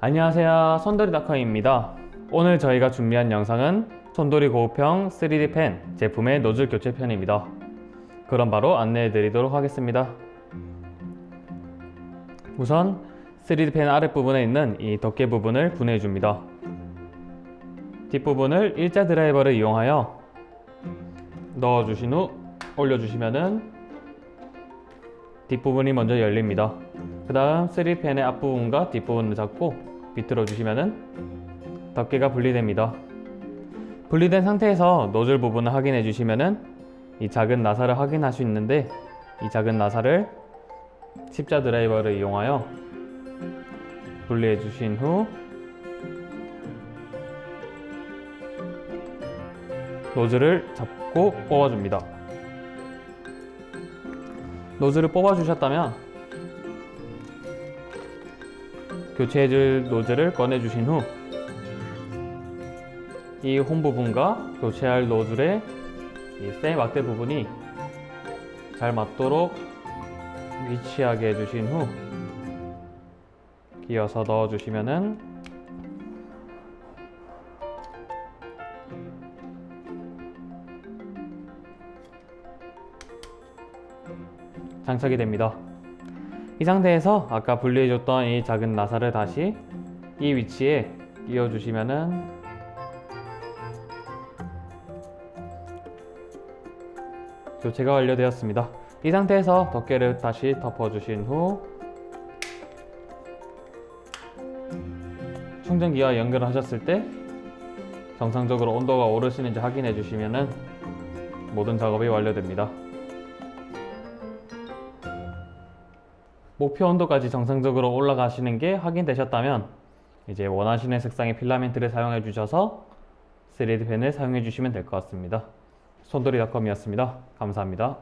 안녕하세요. 손돌이닷컴입니다. 오늘 저희가 준비한 영상은 손돌이 고급형 3D 펜 제품의 노즐 교체 편입니다. 그럼 바로 안내해 드리도록 하겠습니다. 우선 3D 펜 아랫부분에 있는 이 덮개 부분을 분해해 줍니다. 뒷부분을 일자 드라이버를 이용하여 넣어주신 후 올려주시면은 뒷부분이 먼저 열립니다. 그 다음 3펜의 앞부분과 뒷부분을 잡고 비틀어 주시면은 덮개가 분리됩니다. 분리된 상태에서 노즐 부분을 확인해 주시면은 이 작은 나사를 확인할 수 있는데 이 작은 나사를 십자 드라이버를 이용하여 분리해 주신 후 노즐을 잡고 뽑아줍니다. 노즐을 뽑아주셨다면 교체해줄 노즐을 꺼내주신 후 이 홈 부분과 교체할 노즐의 이세 막대 부분이 잘 맞도록 위치하게 해주신 후 끼워서 넣어주시면은 장착이 됩니다. 이 상태에서 아까 분리해줬던 이 작은 나사를 다시 이 위치에 끼워주시면은 교체가 완료되었습니다. 이 상태에서 덮개를 다시 덮어주신 후 충전기와 연결하셨을 때 정상적으로 온도가 오르시는지 확인해 주시면은 모든 작업이 완료됩니다. 목표 온도까지 정상적으로 올라가시는 게 확인되셨다면 이제 원하시는 색상의 필라멘트를 사용해 주셔서 3D 펜을 사용해 주시면 될 것 같습니다. 손돌이닷컴이었습니다. 감사합니다.